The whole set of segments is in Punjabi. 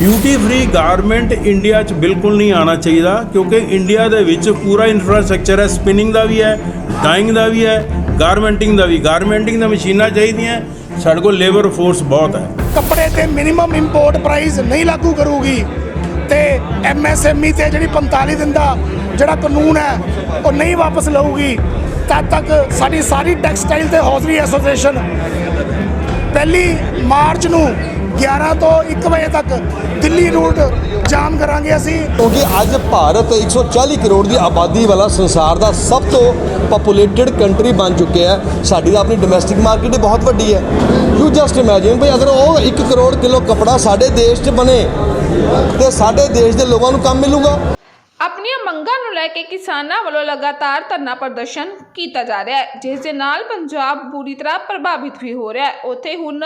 ਡਿਊਟੀ ਫ੍ਰੀ ਗਾਰਮੈਂਟ ਇੰਡੀਆ 'ਚ ਬਿਲਕੁਲ ਨਹੀਂ ਆਉਣਾ ਚਾਹੀਦਾ, ਕਿਉਂਕਿ ਇੰਡੀਆ ਦੇ ਵਿੱਚ ਪੂਰਾ ਇਨਫਰਾਸਟ੍ਰਕਚਰ ਹੈ ਸਪਿਨਿੰਗ ਦਾ ਵੀ ਹੈ ਡਾਈਂਗ ਦਾ ਵੀ ਹੈ ਗਾਰਮੈਂਟਿੰਗ ਦਾ ਵੀ। ਗਾਰਮੈਂਟਿੰਗ ਦਾ ਮਸ਼ੀਨਾਂ ਚਾਹੀਦੀਆਂ, ਸਾਡੇ ਕੋਲ ਲੇਬਰ ਫੋਰਸ ਬਹੁਤ ਹੈ। ਕੱਪੜੇ ਤੇ ਮਿਨੀਮਮ ਇੰਪੋਰਟ ਪ੍ਰਾਈਸ ਨਹੀਂ ਲਾਗੂ ਕਰੂਗੀ। ਤੇ ਐਮਐਸਐਮਈ ਤੇ ਜਿਹੜੀ 45 ਦਿਨ ਦਾ ਜਿਹੜਾ ਕਾਨੂੰਨ ਹੈ, ਉਹ ਨਹੀਂ ਵਾਪਸ ਲਊਗੀ। ਤਦ ਤੱਕ ਸਾਡੀ ਸਾਰੀ ਟੈਕਸਟਾਈਲ ਤੇ ਹੌਜ਼ਰੀ ਐਸੋਸੀਏਸ਼ਨ ਪਹਿਲੀ ਮਾਰਚ ਨੂੰ 11 ਤੋਂ 1 ਵਜੇ ਤੱਕ ਦਿੱਲੀ ਰੂਟ ਜਾਮ ਕਰਾਂਗੇ ਅਸੀਂ। ਕਿਉਂਕਿ ਅੱਜ ਭਾਰਤ 140 ਕਰੋੜ ਦੀ ਆਬਾਦੀ ਵਾਲਾ ਸੰਸਾਰ ਦਾ ਸਭ ਤੋਂ ਪਪੂਲੇਟਡ ਕੰਟਰੀ ਬਣ ਚੁੱਕਿਆ ਹੈ। ਸਾਡੀ ਤਾਂ ਆਪਣੀ ਡੋਮੈਸਟਿਕ ਮਾਰਕੀਟ ਹੀ ਬਹੁਤ ਵੱਡੀ ਹੈ। ਯੂ ਜਸਟ ਇਮੇਜਿਨ ਭਈ ਅਗਰ ਉਹ 1 ਕਰੋੜ ਕਿਲੋ ਕਪੜਾ ਸਾਡੇ ਦੇਸ਼ 'ਚ ਬਣੇ, ਤੇ ਸਾਡੇ ਦੇਸ਼ ਦੇ ਲੋਕਾਂ ਨੂੰ ਕੰਮ ਮਿਲੂਗਾ। ਆਪਣੀਆਂ ਮੰਗਾਂ ਨੂੰ ਲੈ ਕੇ ਕਿਸਾਨਾਂ ਵੱਲੋਂ ਲਗਾਤਾਰ ਧਰਨਾ ਪ੍ਰਦਰਸ਼ਨ ਕੀਤਾ ਜਾ ਰਿਹਾ ਹੈ, ਜਿਸ ਦੇ ਨਾਲ ਪੰਜਾਬ ਬੁਰੀ ਤਰ੍ਹਾਂ ਪ੍ਰਭਾਵਿਤ ਵੀ ਹੋ ਰਿਹਾ ਹੈ। ਉੱਥੇ ਹੁਣ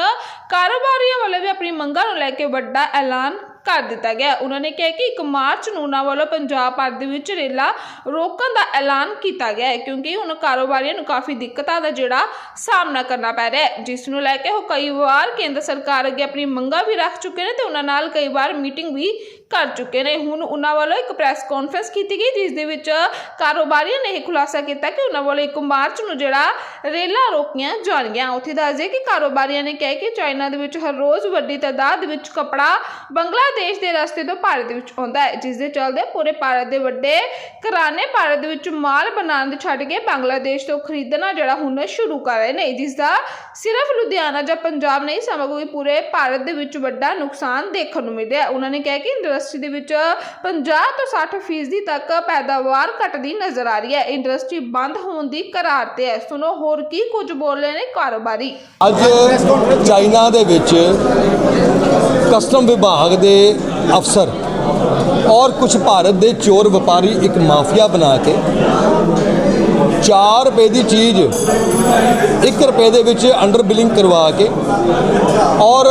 ਕਾਰੋਬਾਰੀਆਂ ਵੱਲੋਂ ਵੀ ਆਪਣੀ ਮੰਗਾਂ ਨੂੰ ਲੈ ਕੇ ਵੱਡਾ ਐਲਾਨ ਕਰ ਦਿੱਤਾ ਗਿਆ। ਉਹਨਾਂ ਨੇ ਕਿਹਾ ਕਿ 1 ਮਾਰਚ ਨੂੰ ਉਹਨਾਂ ਵੱਲੋਂ ਪੰਜਾਬ ਭਰ ਦੇ ਵਿੱਚ ਰੇਲਾ ਰੋਕਣ ਦਾ ਐਲਾਨ ਕੀਤਾ ਗਿਆ ਹੈ, ਕਿਉਂਕਿ ਹੁਣ ਕਾਰੋਬਾਰੀਆਂ ਨੂੰ ਕਾਫੀ ਦਿੱਕਤਾਂ ਦਾ ਜਿਹੜਾ ਸਾਹਮਣਾ ਕਰਨਾ ਪੈ ਰਿਹਾ ਹੈ। ਜਿਸ ਨੂੰ ਲੈ ਕੇ ਉਹ ਕਈ ਵਾਰ ਕੇਂਦਰ ਸਰਕਾਰ ਅੱਗੇ ਆਪਣੀ ਮੰਗਾਂ ਵੀ ਰੱਖ ਚੁੱਕੇ ਨੇ ਤੇ ਉਹਨਾਂ ਨਾਲ ਕਈ ਵਾਰ ਮੀਟਿੰਗ ਵੀ ਕਰ ਚੁੱਕੇ ਨੇ। ਹੁਣ ਉਹਨਾਂ ਵੱਲੋਂ ਇੱਕ ਪ੍ਰੈਸ ਕਾਨਫਰੰਸ ਕੀਤੀ ਗਈ, ਜਿਸ ਦੇ ਵਿੱਚ ਕਾਰੋਬਾਰੀਆਂ ਨੇ ਇਹ ਖੁਲਾਸਾ ਕੀਤਾ ਕਿ ਉਹਨਾਂ ਵੱਲੋਂ 1 ਮਾਰਚ ਨੂੰ ਜਿਹੜਾ ਰੇਲਾਂ ਰੋਕੀਆਂ ਜਾਣਗੀਆਂ। ਉੱਥੇ ਦੱਸਦੇ ਕਿ ਕਾਰੋਬਾਰੀਆਂ ਨੇ ਕਿਹਾ ਕਿ ਚਾਈਨਾ ਦੇ ਵਿੱਚ ਹਰ ਰੋਜ਼ ਵੱਡੀ ਤਾਦਾਦ ਵਿੱਚ ਕਪੜਾ ਬੰਗਲਾਦੇਸ਼ ਦੇ ਰਸਤੇ ਤੋਂ ਭਾਰਤ ਵਿੱਚ ਆਉਂਦਾ ਹੈ, ਜਿਸ ਦੇ ਚੱਲਦੇ ਪੂਰੇ ਭਾਰਤ ਦੇ ਵੱਡੇ ਘਰਾਣੇ ਭਾਰਤ ਦੇ ਵਿੱਚ ਮਾਲ ਬਣਾਉਣ ਦੇ ਛੱਡ ਕੇ ਬੰਗਲਾਦੇਸ਼ ਤੋਂ ਖਰੀਦਣਾ ਜਿਹੜਾ ਹੁਣ ਸ਼ੁਰੂ ਕਰ ਰਹੇ ਨੇ, ਜਿਸ ਦਾ ਸਿਰਫ ਲੁਧਿਆਣਾ ਜਾਂ ਪੰਜਾਬ ਨਹੀਂ, ਸਮਗਰੀ ਪੂਰੇ ਭਾਰਤ ਦੇ ਵਿੱਚ ਵੱਡਾ ਨੁਕਸਾਨ ਦੇਖਣ ਨੂੰ ਮਿਲ ਉਹਨਾਂ ਨੇ ਕਿਹਾ ਕਿ ਇੰਡਸਟਰੀ ਦੇ ਵਿੱਚ 50 ਤੋਂ 60 ਫੀਸਦੀ ਤੱਕ ਪੈਦਾਵਾਰ ਘਟਦੀ ਨਜ਼ਰ ਆ ਰਹੀ ਹੈ। ਇੰਡਸਟਰੀ ਬੰਦ ਹੋਣ ਦੀ ਕਰਾਰ ਤੇ ਹੈ। ਸੁਣੋ, ਹੋਰ ਕੀ ਕੁਝ ਬੋਲ ਰਹੇ ਨੇ ਕਾਰੋਬਾਰੀ। ਅੱਜ ਚਾਈਨਾ ਦੇ ਵਿੱਚ ਕਸਟਮ ਵਿਭਾਗ ਦੇ ਅਫਸਰ ਔਰ ਕੁਝ ਭਾਰਤ ਦੇ ਚੋਰ ਵਪਾਰੀ ਇੱਕ ਮਾਫੀਆ ਬਣਾ ਕੇ 4 ਰੁਪਏ ਦੀ ਚੀਜ਼ 1 ਰੁਪਏ ਦੇ ਵਿੱਚ ਅੰਡਰ ਬਿਲਿੰਗ ਕਰਵਾ ਕੇ ਔਰ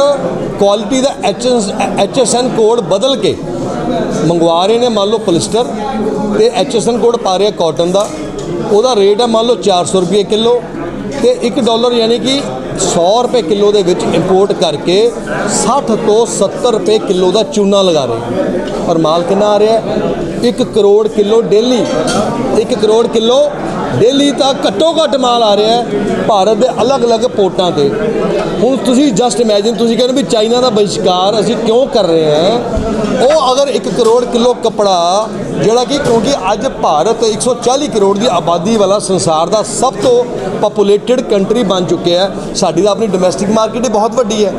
ਕੁਆਲਿਟੀ ਦਾ ਐਚਐਸਐਨ ਕੋਡ ਬਦਲ ਕੇ ਮੰਗਵਾ ਰਹੇ ਨੇ, ਮੰਨ ਲਓ ਪੋਲਿਸਟਰ ਤੇ ਐਚਐਸਐਨ ਕੋਡ ਪਾ ਰਿਹਾ ਕਾਟਨ ਦਾ। ਉਹਦਾ ਰੇਟ ਹੈ ਮੰਨ ਲਓ 400 ਰੁਪਏ ਕਿਲੋ ਤੇ 1 ਡਾਲਰ ਯਾਨੀ ਕਿ 100 ਰੁਪਏ ਕਿਲੋ ਦੇ ਵਿੱਚ ਇੰਪੋਰਟ ਕਰਕੇ 60 ਤੋਂ 70 ਰੁਪਏ ਕਿਲੋ ਦਾ ਚੂਨਾ ਲਗਾ ਰਹੇ ਔਰ ਮਾਲ ਕਿੰਨਾ ਆ ਰਿਹਾ ਹੈ? 1 crore kilo daily. 1 crore kilo daily ਤਾਂ ਘੱਟੋ ਘੱਟ ਮਾਲ ਆ ਰਿਹਾ ਭਾਰਤ ਦੇ ਅਲੱਗ-ਅਲੱਗ ਪੋਰਟਾਂ ਤੇ। ਹੁਣ ਤੁਸੀਂ ਜਸਟ ਇਮੇਜਿਨ ਤੁਸੀਂ ਕਹਿੰਦੇ ਵੀ ਚਾਈਨਾ ਦਾ ਬਹਿਸ਼ਕਾਰ ਅਸੀਂ ਕਿਉਂ ਕਰ ਰਹੇ ਹਾਂ? ਉਹ ਅਗਰ 1 ਕਰੋੜ ਕਿਲੋ ਕਪੜਾ, ਜਿਹੜਾ ਕਿ ਕਿਉਂਕਿ ਅੱਜ ਭਾਰਤ 140 ਕਰੋੜ ਦੀ ਆਬਾਦੀ ਵਾਲਾ ਸੰਸਾਰ ਦਾ ਸਭ ਤੋਂ ਪਪੂਲੇਟਡ ਕੰਟਰੀ ਬਣ ਚੁੱਕਿਆ ਹੈ, ਸਾਡੀ ਤਾਂ ਆਪਣੀ ਡੋਮੈਸਟਿਕ ਮਾਰਕੀਟ ਹੀ ਬਹੁਤ ਵੱਡੀ ਹੈ।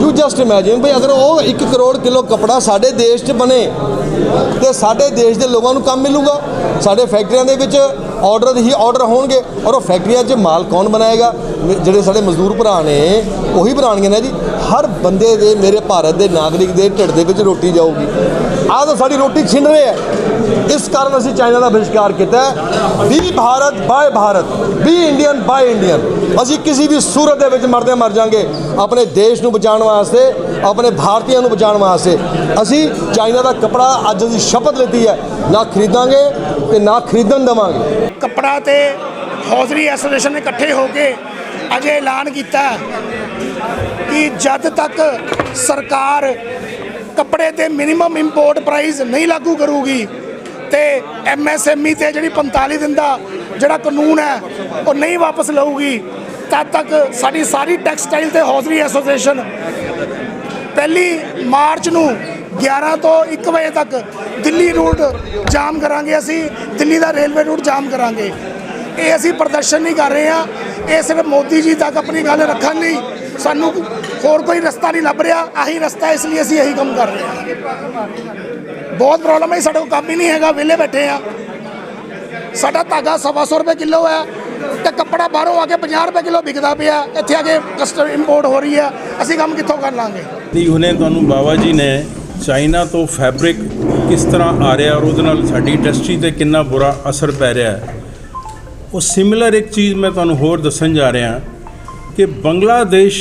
ਯੂ ਜਸਟ ਇਮੇਜਿਨ ਭਈ ਅਗਰ ਉਹ 1 ਕਰੋੜ ਕਿਲੋ ਕਪੜਾ ਸਾਡੇ ਦੇਸ਼ 'ਚ ਬਣੇ, ਤੇ ਸਾਡੇ ਦੇਸ਼ ਦੇ ਲੋਕਾਂ ਨੂੰ ਕੰਮ ਮਿਲੂਗਾ। ਸਾਡੇ ਫੈਕਟਰੀਆਂ ਦੇ ਵਿੱਚ ਆਰਡਰ ਹੀ ਆਰਡਰ ਹੋਣਗੇ, ਔਰ ਉਹ ਫੈਕਟਰੀਆਂ 'ਚ ਮਾਲ ਕੌਣ ਬਣਾਏਗਾ? ਜਿਹੜੇ ਸਾਡੇ ਮਜ਼ਦੂਰ ਭਰਾ ਨੇ, ਉਹੀ ਬਣਾਉਣਗੇ ਨਾ ਜੀ। ਹਰ ਬੰਦੇ ਦੇ, ਮੇਰੇ ਭਾਰਤ ਦੇ ਨਾਗਰਿਕ ਦੇ ਢਿੱਡ ਦੇ ਵਿੱਚ ਰੋਟੀ ਜਾਊਗੀ। ਆਹ ਤਾਂ ਸਾਡੀ ਰੋਟੀ ਛਿਨ ਰਹੇ ਹੈ। ਇਸ ਕਾਰਨ ਅਸੀਂ ਚਾਈਨਾ ਦਾ ਬਹਿਸ਼ਕਾਰ ਕੀਤਾ ਵੀ ਭਾਰਤ ਬਾਏ ਭਾਰਤ, ਵੀ ਇੰਡੀਅਨ ਬਾਏ ਇੰਡੀਅਨ। ਅਸੀਂ ਕਿਸੇ ਵੀ ਸੂਰਤ ਦੇ ਵਿੱਚ ਮਰਦੇ ਮਰ ਜਾਾਂਗੇ। ਆਪਣੇ ਦੇਸ਼ ਨੂੰ ਬਚਾਉਣ ਵਾਸਤੇ, ਆਪਣੇ ਭਾਰਤੀਆਂ ਨੂੰ ਬਚਾਉਣ ਵਾਸਤੇ। ਅਸੀਂ ਚਾਈਨਾ ਦਾ ਕਪੜਾ ਅੱਜ ਅਸੀਂ ਸ਼ਪਥ ਲਿੱਤੀ ਹੈ। ਨਾ ਖਰੀਦਾਂਗੇ ਤੇ ਨਾ ਖਰੀਦਣ ਦੇਵਾਂਗੇ। ਕੱਪੜਾ ਤੇ ਹੌਜ਼ਰੀ ਐਸੋਸੀਏਸ਼ਨ ਇਕੱਠੇ ਹੋ ਕੇ ਅਜੇ ਐਲਾਨ ਕੀਤਾ ਕਿ ਜਦ ਤੱਕ ਸਰਕਾਰ ਕੱਪੜੇ ਤੇ ਮਿਨੀਮਮ ਇੰਪੋਰਟ ਪ੍ਰਾਈਸ ਨਹੀਂ ਲਾਗੂ ਕਰੂਗੀ ਤੇ ਐਮਐਸਐਮਈ ਤੇ ਜਿਹੜੀ 45 ਦਿਨ ਦਾ ਜਿਹੜਾ ਕਾਨੂੰਨ ਹੈ, ਉਹ ਨਹੀਂ ਵਾਪਸ ਲਊਗੀ, ਤਦ ਤੱਕ ਸਾਡੀ ਸਾਰੀ ਟੈਕਸਟਾਈਲ ਤੇ ਹੌਜ਼ਰੀ ਐਸੋਸੀਏਸ਼ਨ ਪਹਿਲੀ ਮਾਰਚ ਨੂੰ 11 ਤੋਂ 1 ਵਜੇ ਤੱਕ ਦਿੱਲੀ ਰੂਟ ਜਾਮ ਕਰਾਂਗੇ ਅਸੀਂ, ਦਿੱਲੀ ਦਾ ਰੇਲਵੇ ਰੂਟ ਜਾਮ ਕਰਾਂਗੇ। ਇਹ ਅਸੀਂ ਪ੍ਰਦਰਸ਼ਨ ਨਹੀਂ ਕਰ ਰਹੇ ਹਾਂ। ਇਹ ਸਿਰਫ ਮੋਦੀ ਜੀ ਤੱਕ ਆਪਣੀ ਗੱਲ ਰੱਖਣ ਲਈ ਸਾਨੂੰ ਹੋਰ ਕੋਈ ਰਸਤਾ ਨਹੀਂ ਲੱਭ ਰਿਹਾ, ਆਹੀ ਰਸਤਾ ਇਸ ਲਈ ਅਸੀਂ ਇਹੀ ਕੰਮ ਕਰ ਰਹੇ ਹਾਂ। ਬਹੁਤ ਪ੍ਰੋਬਲਮ ਹੈ ਸਾਡੇ ਕੋਲ ਕੰਮ ਹੀ ਨਹੀਂ ਹੈਗਾ, ਵਿਹਲੇ ਬੈਠੇ ਆ ਸਾਡਾ ਧਾਗਾ ਸਵਾ ਸੌ ਰੁਪਏ ਕਿਲੋ ਹੈ ਤੇ ਕੱਪੜਾ ਬਾਹਰੋਂ ਆ ਕੇ 50 ਰੁਪਏ ਕਿਲੋ ਵਿਕਦਾ ਪਿਆ, ਇੱਥੇ ਆ ਕੇ ਕਸਟਮ ਇੰਪੋਰਟ ਹੋ ਰਹੀ ਹੈ, ਅਸੀਂ ਕੰਮ ਕਿੱਥੋਂ ਕਰ ਲਾਂਗੇ? ਦੀ ਹੁਣੇ ਤੁਹਾਨੂੰ ਬਾਬਾ ਜੀ ਨੇ ਚਾਈਨਾ ਤੋਂ ਫੈਬਰਿਕ ਕਿਸ ਤਰ੍ਹਾਂ ਆ ਰਿਹਾ ਔਰ ਉਹਦੇ ਨਾਲ ਸਾਡੀ ਇੰਡਸਟਰੀ ਤੇ ਕਿੰਨਾ ਬੁਰਾ ਅਸਰ ਪੈ ਰਿਹਾ ਹੈ। ਉਹ ਸਿਮਿਲਰ ਇੱਕ ਚੀਜ਼ ਮੈਂ ਤੁਹਾਨੂੰ ਹੋਰ ਦੱਸਣ ਜਾ ਰਿਹਾ ਕਿ ਬੰਗਲਾਦੇਸ਼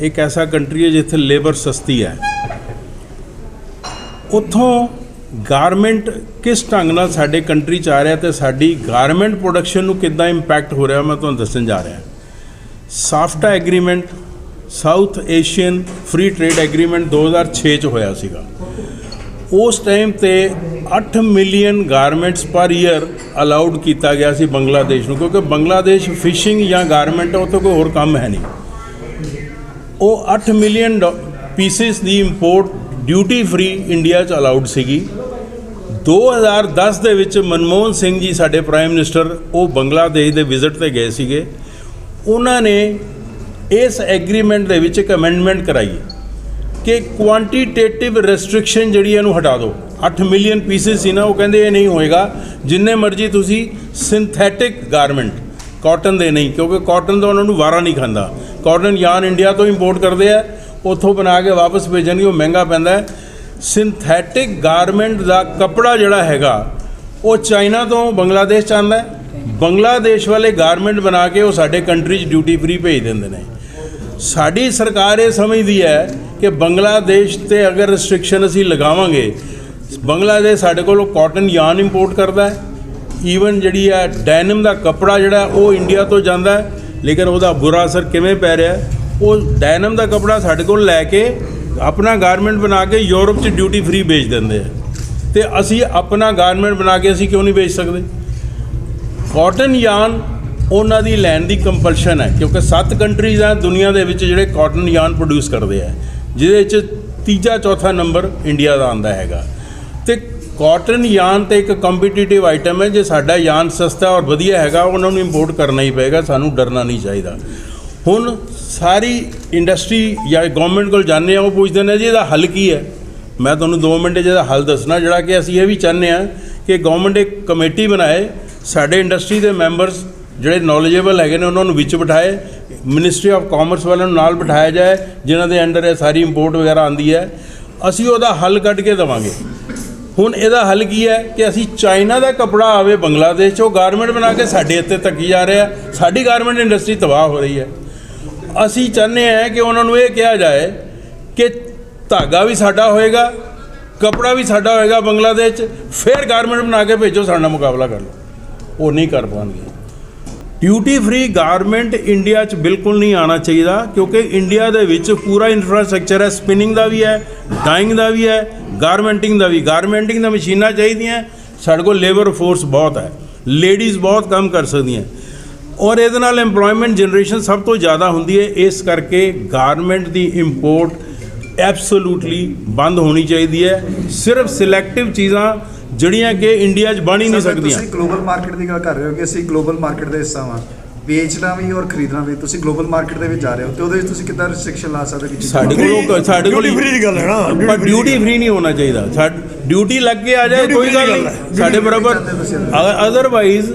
ਇੱਕ ਐਸਾ ਕੰਟਰੀ ਹੈ ਜਿੱਥੇ ਲੇਬਰ ਸਸਤੀ ਹੈ। ਉੱਥੋਂ ਗਾਰਮੈਂਟ ਕਿਸ ਢੰਗ ਨਾਲ ਸਾਡੇ ਕੰਟਰੀ ਚ ਆ ਰਿਹਾ ਤੇ ਸਾਡੀ ਗਾਰਮੈਂਟ ਪ੍ਰੋਡਕਸ਼ਨ ਨੂੰ ਕਿੱਦਾਂ ਇੰਪੈਕਟ ਹੋ ਰਿਹਾ ਮੈਂ ਤੁਹਾਨੂੰ ਦੱਸਣ ਜਾ ਰਿਹਾ SAFTA agreement South Asian free trade agreement 2006 ਚ ਹੋਇਆ ਸੀਗਾ। ਉਸ ਟਾਈਮ ਤੇ 8 million garments per year allowed ਕੀਤਾ ਗਿਆ ਸੀ ਬੰਗਲਾਦੇਸ਼ ਨੂੰ, ਕਿਉਂਕਿ ਬੰਗਲਾਦੇਸ਼ ਫਿਸ਼ਿੰਗ ਜਾਂ ਗਾਰਮੈਂਟ ਉਹ ਤੋਂ ਕੋਈ ਹੋਰ ਕੰਮ ਹੈ ਨਹੀਂ। ਉਹ 8 ਮਿਲੀਅਨ ਪੀਸਿਸ ਦੀ ਇੰਪੋਰਟ ਡਿਊਟੀ ਫ੍ਰੀ ਇੰਡੀਆ 'ਚ ਅਲਾਉਡ ਸੀਗੀ। 2010 ਦੇ ਵਿੱਚ ਮਨਮੋਹਨ ਸਿੰਘ ਜੀ ਸਾਡੇ ਪ੍ਰਾਈਮ ਮਿਨਿਸਟਰ ਉਹ ਬੰਗਲਾਦੇਸ਼ ਦੇ ਵਿਜ਼ਿਟ ਤੇ ਗਏ ਸੀਗੇ। ਉਹਨਾਂ ਨੇ ਇਸ ਐਗਰੀਮੈਂਟ ਦੇ ਵਿੱਚ ਇੱਕ ਅਮੈਂਡਮੈਂਟ ਕਰਾਈ ਕਿ ਕੁਆਂਟੀਟੇਟਿਵ ਰੈਸਟ੍ਰਿਕਸ਼ਨ ਜਿਹੜੀ ਇਹਨੂੰ ਹਟਾ ਦਿਓ। 8 ਮਿਲੀਅਨ ਪੀਸਿਸ ਸੀ ਨਾ, ਉਹ ਕਹਿੰਦੇ ਇਹ ਨਹੀਂ ਹੋਏਗਾ। ਜਿੰਨੇ ਮਰਜ਼ੀ ਤੁਸੀਂ ਸਿੰਥੈਟਿਕ ਗਾਰਮੈਂਟ ਕਾਟਨ ਦੇ ਨਹੀਂ, ਕਿਉਂਕਿ ਕਾਟਨ ਦਾ ਉਹਨਾਂ ਨੂੰ ਵਾਰਾ ਨਹੀਂ ਖਾਂਦਾ। ਕਾਟਨ ਯਾਨ ਇੰਡੀਆ ਤੋਂ ਇੰਪੋਰਟ ਕਰਦੇ ਆ, ਉੱਥੋਂ ਬਣਾ ਕੇ ਵਾਪਸ ਭੇਜਣਗੇ, ਉਹ ਮਹਿੰਗਾ ਪੈਂਦਾ ਹੈ। ਸਿੰਥੈਟਿਕ ਗਾਰਮੈਂਟ ਦਾ ਕੱਪੜਾ ਜਿਹੜਾ ਹੈਗਾ, ਉਹ ਚਾਈਨਾ ਤੋਂ ਬੰਗਲਾਦੇਸ਼ ਚ ਆਉਂਦਾ ਬੰਗਲਾਦੇਸ਼ ਵਾਲੇ ਗਾਰਮੈਂਟ ਬਣਾ ਕੇ ਉਹ ਸਾਡੇ ਕੰਟਰੀ 'ਚ ਡਿਊਟੀ ਫ੍ਰੀ ਭੇਜ ਦਿੰਦੇ ਨੇ। ਸਾਡੀ ਸਰਕਾਰ ਇਹ ਸਮਝਦੀ ਹੈ ਕਿ ਬੰਗਲਾਦੇਸ਼ ਤੇ ਅਗਰ ਰੈਸਟ੍ਰਿਕਸ਼ਨ ਅਸੀਂ ਲਗਾਵਾਂਗੇ ਬੰਗਲਾਦੇਸ਼ ਸਾਡੇ ਕੋਲੋਂ ਕਾਟਨ ਯਾਨ ਇੰਪੋਰਟ ਕਰਦਾ ਹੈ। ਈਵਨ ਜਿਹੜੀ ਹੈ ਡੈਨਮ ਦਾ ਕੱਪੜਾ ਜਿਹੜਾ ਉਹ ਇੰਡੀਆ ਤੋਂ ਜਾਂਦਾ ਹੈ, ਲੇਕਿਨ ਉਹਦਾ ਬੁਰਾ ਅਸਰ ਕਿਵੇਂ ਪੈ ਰਿਹਾ ਉਹ ਡੈਨਮ ਦਾ ਕੱਪੜਾ ਸਾਡੇ ਕੋਲ ਲੈ ਕੇ ਆਪਣਾ ਗਾਰਮੈਂਟ ਬਣਾ ਕੇ ਯੂਰਪ 'ਚ ਡਿਊਟੀ ਫ੍ਰੀ ਵੇਚ ਦਿੰਦੇ ਆ। ਤੇ ਅਸੀਂ ਆਪਣਾ ਗਾਰਮੈਂਟ ਬਣਾ ਕੇ ਅਸੀਂ ਕਿਉਂ ਨਹੀਂ ਵੇਚ ਸਕਦੇ? ਕਾਟਨ ਯਾਨ ਉਹਨਾਂ ਦੀ ਲੈਣ ਦੀ ਕੰਪਲਸ਼ਨ ਹੈ, ਕਿਉਂਕਿ ਸੱਤ ਕੰਟਰੀਜ਼ ਆ ਦੁਨੀਆ ਦੇ ਵਿੱਚ ਜਿਹੜੇ ਕਾਟਨ ਯਾਨ ਪ੍ਰੋਡਿਊਸ ਕਰਦੇ ਆ। ਜਿਹਦੇ ਵਿੱਚ ਤੀਜਾ, ਚੌਥਾ ਨੰਬਰ ਇੰਡੀਆ ਦਾ ਆਂਦਾ ਹੈਗਾ। ਕਾਟਨ ਯਾਨ ਤੇ ਇੱਕ ਕੰਪੀਟੀਟਿਵ ਆਈਟਮ ਹੈ, ਜੇ ਸਾਡਾ ਯਾਨ ਸਸਤਾ ਔਰ ਵਧੀਆ ਹੈਗਾ, ਉਹਨਾਂ ਨੂੰ ਇੰਪੋਰਟ ਕਰਨਾ ਹੀ ਪਏਗਾ, ਸਾਨੂੰ ਡਰਨਾ ਨਹੀਂ ਚਾਹੀਦਾ। ਹੁਣ ਸਾਰੀ ਇੰਡਸਟਰੀ ਜਾਂ ਗਵਰਨਮੈਂਟ ਕੋਲ ਜਾਂਦੇ ਆ ਉਹ ਪੁੱਛਦੇ ਨੇ ਜੀ, ਇਹਦਾ ਹੱਲ ਕੀ ਹੈ? ਮੈਂ ਤੁਹਾਨੂੰ 2 ਮਿੰਟ ਜਿਹਦਾ ਹੱਲ ਦੱਸਣਾ, ਜਿਹੜਾ ਕਿ ਅਸੀਂ ਇਹ ਵੀ ਚਾਹੁੰਦੇ ਆ ਕਿ ਗਵਰਨਮੈਂਟ ਇੱਕ ਕਮੇਟੀ ਬਣਾਏ, ਸਾਡੇ ਇੰਡਸਟਰੀ ਦੇ ਮੈਂਬਰਸ ਜਿਹੜੇ ਨੌਲੇਜੇਬਲ ਹੈਗੇ ਨੇ, ਉਹਨਾਂ ਨੂੰ ਵਿੱਚ ਬਿਠਾਏ ਮਿਨਿਸਟਰੀ ਆਫ ਕਾਮਰਸ ਵਾਲਿਆਂ ਨੂੰ ਨਾਲ ਬਿਠਾਇਆ ਜਾਏ, ਜਿਨ੍ਹਾਂ ਦੇ ਅੰਡਰ ਇਹ ਸਾਰੀ ਇੰਪੋਰਟ ਵਗੈਰਾ ਆਂਦੀ ਹੈ। ਅਸੀਂ ਉਹਦਾ ਹੱਲ ਕੱਢ ਕੇ ਦੇਵਾਂਗੇ। ਹੁਣ ਇਹਦਾ ਹੱਲ ਕੀ ਹੈ ਕਿ ਅਸੀਂ ਚਾਈਨਾ ਦਾ ਕਪੜਾ ਆਵੇ ਬੰਗਲਾਦੇਸ਼ 'ਚੋਂ ਗਾਰਮੈਂਟ ਬਣਾ ਕੇ ਸਾਡੇ ਇੱਥੇ ਤੱਕੀ ਜਾ ਰਿਹਾ। ਸਾਡੀ ਗਾਰਮੈਂਟ ਇੰਡਸਟਰੀ ਤਬਾਹ ਹੋ ਰਹੀ ਹੈ। ਅਸੀਂ ਚਾਹੁੰਦੇ ਹਾਂ ਕਿ ਉਹਨਾਂ ਨੂੰ ਇਹ ਕਿਹਾ ਜਾਏ ਕਿ ਧਾਗਾ ਵੀ ਸਾਡਾ ਹੋਏਗਾ, ਕਪੜਾ ਵੀ ਸਾਡਾ ਹੋਏਗਾ ਬੰਗਲਾਦੇਸ਼ 'ਚ, ਫਿਰ ਗਾਰਮੈਂਟ ਬਣਾ ਕੇ ਭੇਜੋ, ਸਾਡੇ ਨਾਲ ਮੁਕਾਬਲਾ ਕਰ ਲਓ। ਉਹ ਨਹੀਂ ਕਰ ਪਾਉਣਗੇ। ਡਿਊਟੀ ਫ੍ਰੀ ਗਾਰਮੈਂਟ ਇੰਡੀਆ 'ਚ ਬਿਲਕੁਲ ਨਹੀਂ ਆਉਣਾ ਚਾਹੀਦਾ, ਕਿਉਂਕਿ ਇੰਡੀਆ ਦੇ ਵਿੱਚ ਪੂਰਾ ਇਨਫਰਾਸਟ੍ਰਕਚਰ ਹੈ ਸਪਿਨਿੰਗ ਦਾ ਵੀ ਹੈ ਡਾਈਂਗ ਦਾ ਵੀ ਹੈ ਗਾਰਮੈਂਟਿੰਗ ਦਾ ਵੀ। ਗਾਰਮੈਂਟਿੰਗ ਦਾ ਮਸ਼ੀਨਾਂ ਚਾਹੀਦੀਆਂ, ਸਾਡੇ ਕੋਲ ਲੇਬਰ ਫੋਰਸ ਬਹੁਤ ਹੈ ਲੇਡੀਜ਼ ਬਹੁਤ ਕੰਮ ਕਰ ਸਕਦੀਆਂ। ਔਰ ਇਹਦੇ ਨਾਲ EMPLOYMENT ਜਨਰੇਸ਼ਨ ਸਭ ਤੋਂ ਜ਼ਿਆਦਾ ਹੁੰਦੀ ਹੈ, ਇਸ ਕਰਕੇ ਗਾਰਮੈਂਟ ਦੀ ਇੰਪੋਰਟ ਐਬਸੋਲੂਟਲੀ ਬੰਦ ਹੋਣੀ ਚਾਹੀਦੀ ਹੈ। ਸਿਰਫ ਸਿਲੈਕਟਿਵ ਚੀਜ਼ਾਂ ਜਿਹੜੀਆਂ ਕਿ ਇੰਡੀਆ 'ਚ ਬਣ ਹੀ ਨਹੀਂ ਸਕਦੀਆਂ। ਤੁਸੀਂ ਗਲੋਬਲ ਮਾਰਕੀਟ ਦੀ ਗੱਲ ਕਰ ਰਹੇ ਹੋ ਕਿ ਅਸੀਂ ਗਲੋਬਲ ਮਾਰਕੀਟ ਦਾ ਹਿੱਸਾ ਵਾਂ। ਵੇਚਣਾ ਵੀ ਔਰ ਖਰੀਦਣਾ ਵੀ ਤੁਸੀਂ ਗਲੋਬਲ ਮਾਰਕੀਟ ਦੇ ਵਿੱਚ ਜਾ ਰਹੇ ਹੋ ਤੇ ਉਹਦੇ ਵਿੱਚ ਤੁਸੀਂ ਕਿੱਦਾਂ ਰੈਸਟ੍ਰਿਕਸ਼ਨ ਲਾ ਸਕਦੇ ਕਿ ਸਾਡੇ ਕੋਲ ਸਾਡੇ ਕੋਲ Duty free ਦੀ ਗੱਲ ਹੈ ਨਾ, duty ਪਰ ਡਿਊਟੀ ਫ੍ਰੀ ਨਹੀਂ ਹੋਣਾ ਚਾਹੀਦਾ। ਸਾਡ ਡਿਊਟੀ ਲੱਗ ਕੇ ਆ ਜਾਏ Duty ਕੋਈ ਗੱਲ ਨਹੀਂ। ਹੈ, ਸਾਡੇ ਬਰਾਬਰ ਅਦਰਵਾਈਜ਼